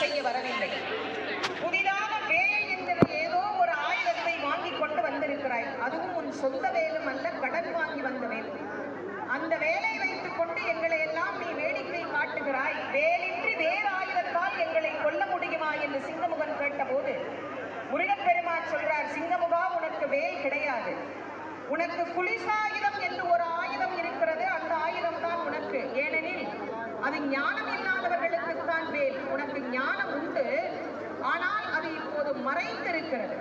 செய்ய வரவில்லை. புதிதாக வேல் என்கிற ஏதோ ஒரு ஆயுதத்தை வாங்கி கொண்டு வந்திருக்கிறாய். அதுவும் உன் சொந்த வேலும் அல்ல கடன் வாங்கி வந்த வேல் அந்த வேலை வைத்துக் கொண்டு எங்களை எல்லாம் நீ வேடிக்கை காட்டுகிறாய். வேலின்றி வேறு ஆயுதத்தால் எங்களை கொல்ல முடியுமா என்று சிங்கமுகன் கேட்டபோது முருகப்பெருமான் சொல்றார் சிங்கமுகா உனக்கு வேல் கிடையாது. உனக்கு குளிசாயுதம் என்று ஒரு ஆயுதம் இருக்கிறது. அந்த ஆயுதம் தான் உனக்கு. ஏனெனில் அது ஞானம் இல்லாதவர்களுக்கு தான் வேல் உனக்கு ஞானம் உண்டு ஆனால் அது இப்போது மறைந்திருக்கிறது.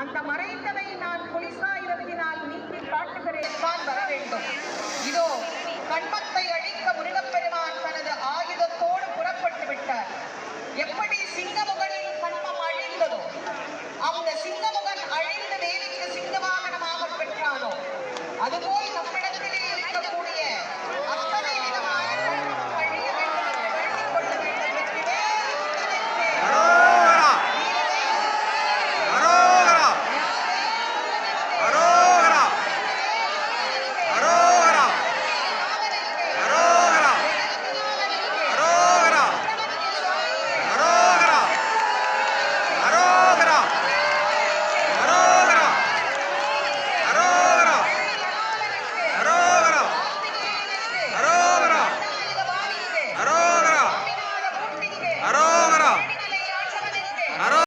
அந்த மறைந்ததை நான் குளிசாயுதத்தினால் நீக்கி காட்டுகிறேன் தான் வர வேண்டும். இதோ கண்மத்தை